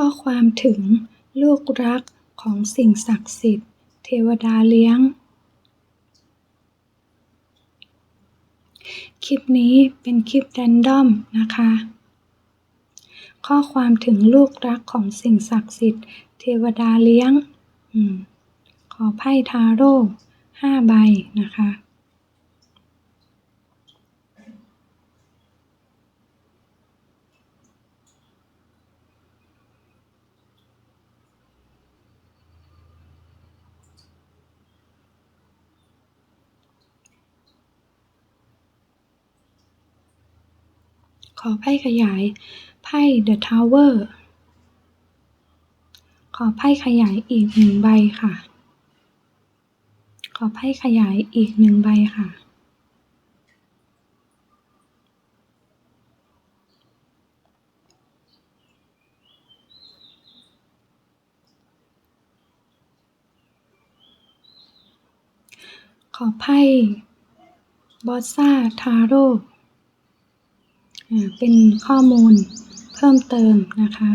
ข้อความถึงลูกรักของสิ่งศักดิ์สิทธิ์ เทวดาเลี้ยง คลิปนี้เป็นคลิปแรนดอมนะคะ ข้อความถึงลูกรักของสิ่งศักดิ์สิทธิ์ เทวดาเลี้ยงอขอไพ่ทาโร่ห้าใบนะคะข อไพ่ขยาย ไพ่ The Tower ขอไพ่ขยายอีกหนึ่งใบค่ะ ขอไพ่ขยายอีกหนึ่งใบค่ะขอไพ่บอสซาทาโร่ เป็นข้อมูลเพิ่มเติมนะคะ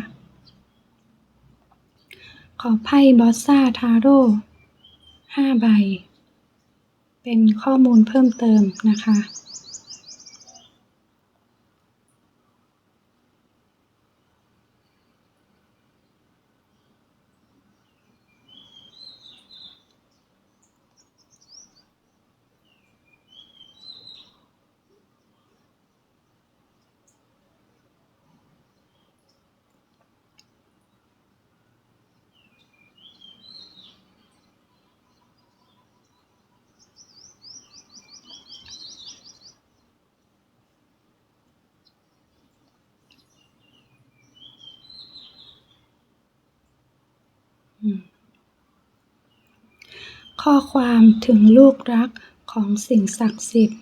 ขอไพ่บอสซาทาโร่ห้าใบ เป็นข้อมูลเพิ่มเติมนะคะ ข้อความถึงลูกรักของสิ่งศักดิ์สิทธิ์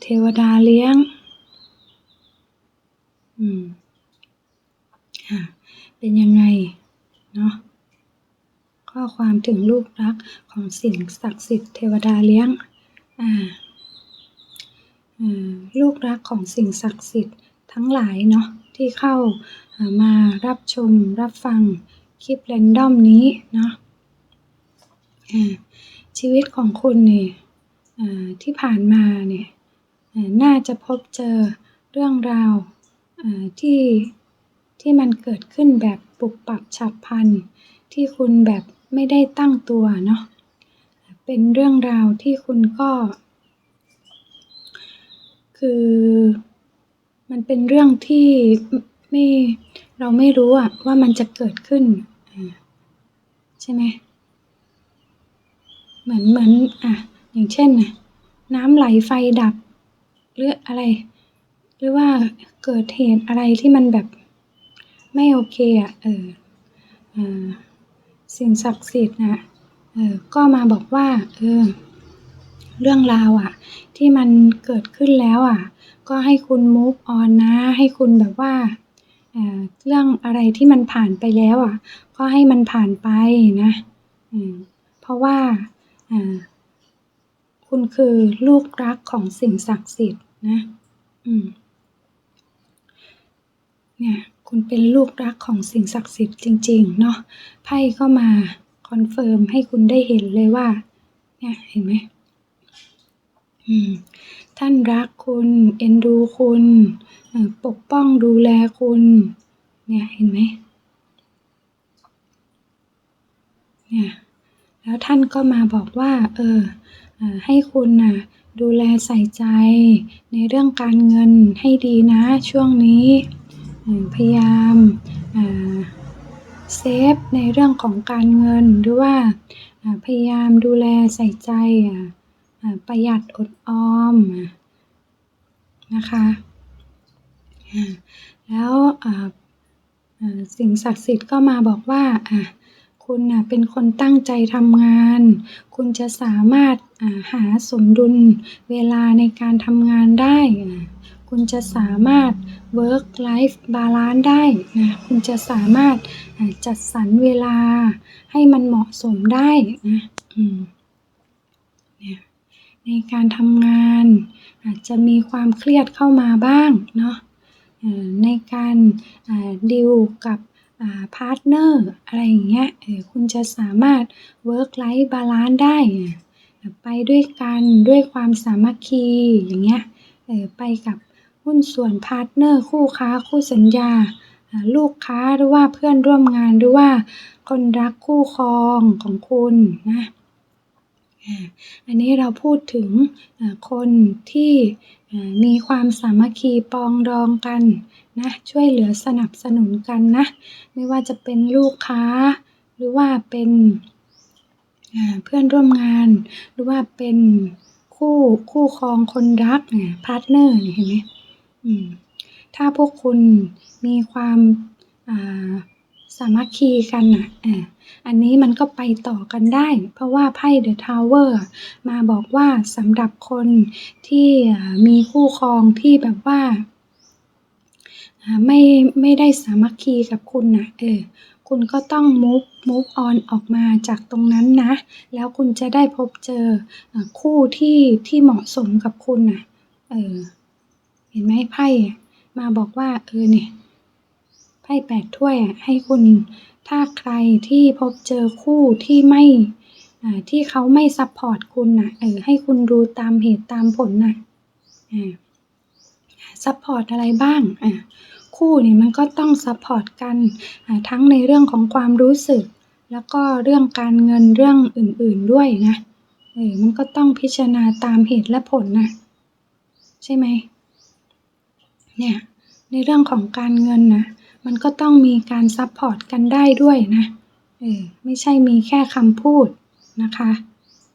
เทวดาเลี้ยง อืมค่ะเป็นยังไง เนาะข้อความถึงลูกรักของสิ่งศักดิ์สิทธิ์เทวดาเลี้ยง อ่าลูกรักของสิ่งศักดิ์สิทธิ์ทั้งหลายเนาะที่เข้ามารับชมรับฟังคลิปแรนดอมนี้เนาะ ชีวิตของคุณเนี่ยที่ผ่านมาเนี่ยน่าจะพบเจอเรื่องราวที่ที่มันเกิดขึ้นแบบปุบปับฉับพลัน ที่คุณแบบไม่ได้ตั้งตัวเนาะเป็นเรื่องราวที่คุณก็ คือมันเป็นเรื่องที่ไม่เราไม่รู้อะว่ามันจะเกิดขึ้นใช่ไหม เหมือนเหมือนอะอย่างเช่นนะน้ำไหลไฟดับหรืออะไร หรือว่าเกิดเหตุอะไรที่มันแบบไม่โอเคอะเออเออสิ่งศักดิ์สิทธิ์นะเออก็มาบอกว่าเออเรื่องราวอะ ที่มันเกิดขึ้นแล้วอะ ก็ให้คุณ move on นะ ให้คุณแบบว่าเรื่องอะไรที่มันผ่านไปแล้วอะ ก็ให้มันผ่านไปนะเพราะว่า คุณคือลูกรักของสิ่งศักดิ์สิทธิ์นะเนี่ยคุณเป็นลูกรักของสิ่งศักดิ์สิทธิ์จริง ๆ เนาะไพ่ก็มาคอนเฟิร์มให้คุณได้เห็นเลยว่า เนี่ยเห็นไหมท่านรักคุณ เอ็นดูคุณ ปกป้องดูแลคุณ เนี่ยเห็นไหมเนี่ย แล้วท่านก็มาบอกว่า เออให้คุณน่ะดูแลใส่ใจในเรื่องการเงินให้ดีนะช่วงนี้ พยายามเซฟในเรื่องของการเงินหรือว่าพยายามดูแลใส่ใจประหยัดอดออมนะคะแล้วสิ่งศักดิ์สิทธิ์ก็มาบอกว่า คุณนะเป็นคนตั้งใจทำงาน คุณจะสามารถหาสมดุลเวลาในการทำงานได้ คุณจะสามารถ work life balance ได้นะคุณจะสามารถจัดสรรเวลาให้มันเหมาะสมได้นะในการทำงาน อาจจะมีความเครียดเข้ามาบ้างเนาะในการดิวกับ พาร์ทเนอร์อะไรอย่างเงี้ยเออคุณจะสามารถ work life balance ได้ ไปด้วยกันด้วยความสามัคคีอย่างเงี้ยเออไปกับหุ้นส่วนพาร์ทเนอร์คู่ค้าคู่สัญญา ลูกค้าหรือว่าเพื่อนร่วมงานหรือว่าคนรักคู่ครองของคุณนะอันนี้เราพูดถึงคนที่มีความสามัคคีปองดองกัน นะช่วยเหลือสนับสนุนกันนะ ไม่ว่าจะเป็นลูกค้า หรือว่าเป็นเพื่อนร่วมงาน หรือว่าเป็นคู่คู่ครองคนรักเนี่ยพาร์ทเนอร์เห็นไหมถ้าพวกคุณมีความสามัคคีกันอะอันนี้มันก็ไปต่อกันได้ เพราะว่าไพ่เดอะทาวเวอร์มาบอกว่าสำหรับคนที่มีคู่ครองที่แบบว่า ไม่ ไม่ได้สามัคคีกับคุณนะเออ คุณก็ต้อง move move on ออกมาจากตรงนั้นนะ แล้วคุณจะได้พบเจอคู่ที่ ที่เหมาะสมกับคุณนะเออ เห็นไหมไพ่มาบอกว่า เออ เนี่ย ไพ่แปดถ้วยอะให้คุณ ถ้าใครที่พบเจอคู่ที่ไม่ที่เขาไม่ซัพพอร์ตคุณนะเออ ให้คุณดูตามเหตุตามผลนะอ่า ซัพพอร์ตอะไรบ้าง อ่า คู่นี่มันก็ต้องซัพพอร์ตกันทั้งในเรื่องของความรู้สึก แล้วก็เรื่องการเงินเรื่องอื่นๆด้วยนะเออมันก็ต้องพิจารณาตามเหตุและผลนะ ใช่ไหมเนี่ยในเรื่องของการเงินนะมันก็ต้องมีการซัพพอร์ตกันได้ด้วยนะเออไม่ใช่มีแค่คำพูดนะคะ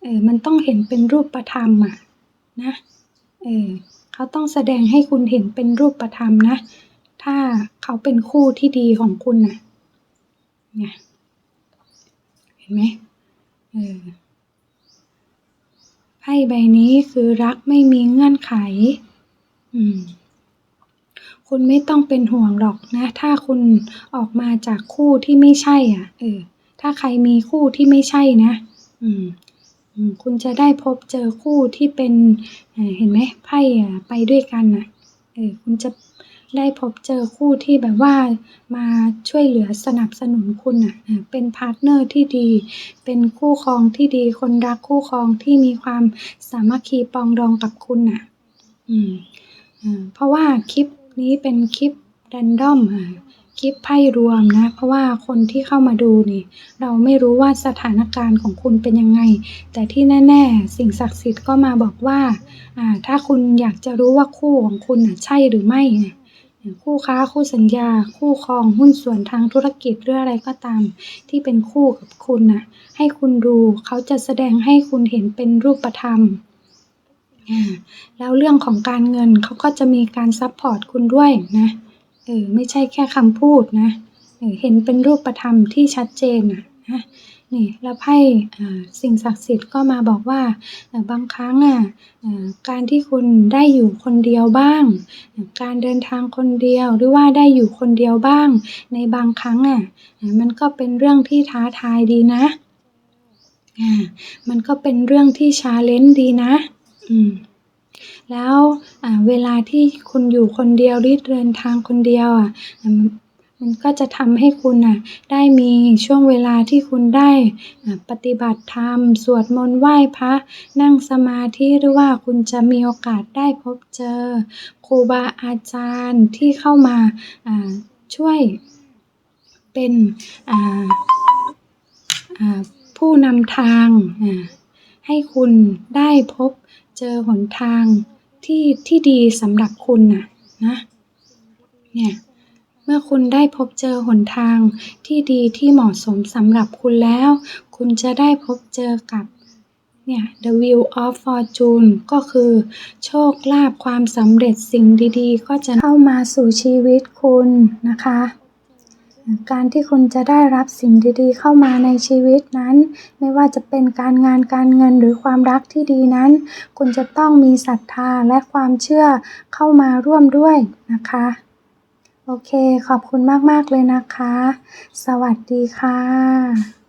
เออมันต้องเห็นเป็นรูปธรรมอะนะเออเขาต้องแสดงให้คุณเห็นเป็นรูปธรรมนะ ถ้าเขาเป็นคู่ที่ดีของคุณนะ่ะเนี่ยเห็นไหมเออไพ่ใบนี้คือรักไม่มีเงื่อนไข อืม คุณไม่ต้องเป็นห่วงหรอกนะ ถ้าคุณออกมาจากคู่ที่ไม่ใช่ อะ เออ ถ้าใครมีคู่ที่ไม่ใช่นะ อืมคุณจะได้พบเจอคู่ที่เป็น เห็นไหมไพ่ไปด้วยกันอะเออ คุณจะ ได้พบเจอคู่ที่แบบว่ามาช่วยเหลือสนับสนุนคุณอะเป็นพาร์ทเนอร์ที่ดี เป็นคู่ครองที่ดี คนรักคู่ครองที่มีความสามัคคีปองดองกับคุณอะ อืมเพราะว่าคลิปนี้เป็นคลิปแรนดอมอะคลิปไพ่รวมนะ เพราะว่าคนที่เข้ามาดูนี่ เราไม่รู้ว่าสถานการณ์ของคุณเป็นยังไง แต่ที่แน่ ๆ สิ่งศักดิ์สิทธิ์ก็มาบอกว่าอ่าถ้าคุณอยากจะรู้ว่าคู่ของคุณอะใช่หรือไม่เนี่ย คู่ค้าคู่สัญญา คู่ครองหุ้นส่วนทางธุรกิจหรืออะไรก็ตาม ที่เป็นคู่กับคุณน่ะ ให้คุณดูเขาจะแสดงให้คุณเห็นเป็นรูปธรรมแล้วเรื่องของการเงินเขาก็จะมีการซัพพอร์ตคุณด้วยนะเออไม่ใช่แค่คำพูดนะเออเห็นเป็นรูปธรรมที่ชัดเจนนะนะ นี่แล้วไพ่สิ่งศักดิ์สิทธิ์ก็มาบอกว่าบางครั้งอะการที่คุณได้อยู่คนเดียวบ้าง การเดินทางคนเดียวหรือว่าได้อยู่คนเดียวบ้าง ในบางครั้งอะมันก็เป็นเรื่องที่ท้าทายดีนะมันก็เป็นเรื่องที่ชาเลนจ์ดีนะอืมแล้วเวลาที่คุณอยู่คนเดียวหรือเดินทางคนเดียวอะ มันก็จะทำให้คุณน่ะได้มีช่วงเวลาที่คุณได้ปฏิบัติธรรม สวดมนต์ไหว้พระ นั่งสมาธิหรือว่าคุณจะมีโอกาสได้พบเจอครูบาอาจารย์ที่เข้ามาช่วยเป็นผู้นำทางให้คุณได้พบเจอหนทางที่ที่ดีสำหรับคุณน่ะนะเนี่ย เมื่อคุณได้พบเจอหนทางที่ดีที่เหมาะสมสำหรับคุณแล้ว คุณจะได้พบเจอกับเนี่ย the wheel of fortune ก็คือ โชคลาภความสำเร็จสิ่งดีๆ ก็จะเข้ามาสู่ชีวิตคุณนะคะ การที่คุณจะได้รับสิ่งดีๆ เข้ามาในชีวิตนั้น ไม่ว่าจะเป็นการงานการเงินหรือความรักที่ดีนั้น คุณจะต้องมีศรัทธาและความเชื่อเข้ามาร่วมด้วยนะคะ โอเค ขอบคุณมาก ๆ เลยนะคะ สวัสดีค่ะ